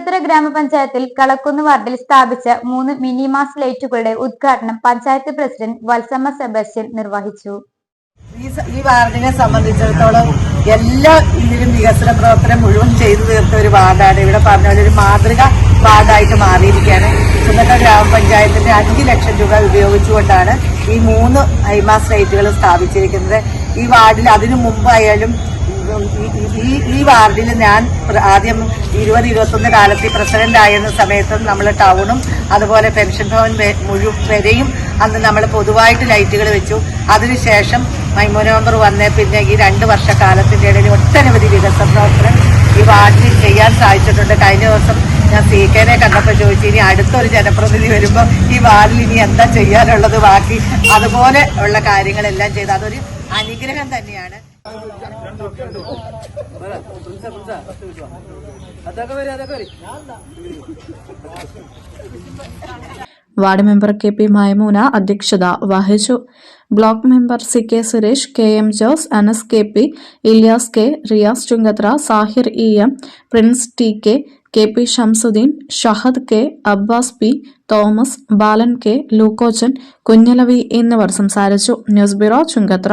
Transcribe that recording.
ചുങ്കത്തറ ഗ്രാമപഞ്ചായത്തിൽ കളക്കുന്ന് വാർഡിൽ സ്ഥാപിച്ച മൂന്ന് മിനി മാസ് ലൈറ്റുകളുടെ ഉദ്ഘാടനം പഞ്ചായത്ത് പ്രസിഡന്റ് വത്സമ്മ സെബാസ്റ്റ്യൻ നിർവഹിച്ചു. ഈ വാർഡിനെ സംബന്ധിച്ചിടത്തോളം എല്ലാ ഇതിലും വികസന പ്രവർത്തനം മുഴുവൻ ചെയ്തു തീർത്ത ഒരു വാർഡാണ്. ഇവിടെ പറഞ്ഞ പോലെ ഒരു മാതൃക വാർഡായിട്ട് മാറിയിരിക്കുകയാണ്. ചുമത്ത ഗ്രാമപഞ്ചായത്തിന്റെ അഞ്ച് ലക്ഷം രൂപ ഉപയോഗിച്ചുകൊണ്ടാണ് ഈ മൂന്ന് ഐമാസ് ലൈറ്റുകൾ സ്ഥാപിച്ചിരിക്കുന്നത്. ഈ വാർഡിൽ അതിനു മുമ്പായാലും ഈ- ഈ വാർഡിൽ ഞാൻ ആദ്യം ഇരുപത് ഇരുപത്തൊന്ന് കാലത്ത് പ്രസിഡന്റ് ആയിരുന്ന സമയത്തും നമ്മൾ ടൗണും അതുപോലെ പെൻഷൻ ഭവൻ മുഴുവൻ വരെയും അന്ന് നമ്മൾ പൊതുവായിട്ട് ലൈറ്റുകൾ വെച്ചു. അതിനുശേഷം മൈമൂന മെമ്പർ വന്നേ പിന്നെ ഈ രണ്ട് വർഷക്കാലത്തിന്റെ ഇടയിൽ ഒട്ടനവധി വികസന പ്രവർത്തനം ഈ വാർഡിൽ ചെയ്യാൻ സാധിച്ചിട്ടുണ്ട്. കഴിഞ്ഞ ദിവസം ഞാൻ സി കെനെ കണ്ടപ്പോൾ ചോദിച്ചു ഇനി അടുത്തൊരു ജനപ്രതിനിധി വരുമ്പോൾ ഈ വാർഡിൽ ഇനി എന്താ ചെയ്യാനുള്ളത്? ബാക്കി അതുപോലെ ഉള്ള കാര്യങ്ങളെല്ലാം ചെയ്ത്. അതൊരു അനുഗ്രഹം തന്നെയാണ്. Ward member K P Maimoona അധ്യക്ഷത വഹിച്ചു. Block member C K Suresh K M Jose Anas K P Ilyas K Riyas Chungathra Sahir E M Prince T K K P Shamsuddin Shahad K Abbas P Thomas Balan K Lukochan Kunjalavi എന്നിവർ സംസാരിച്ചു. News bureau Chungathra.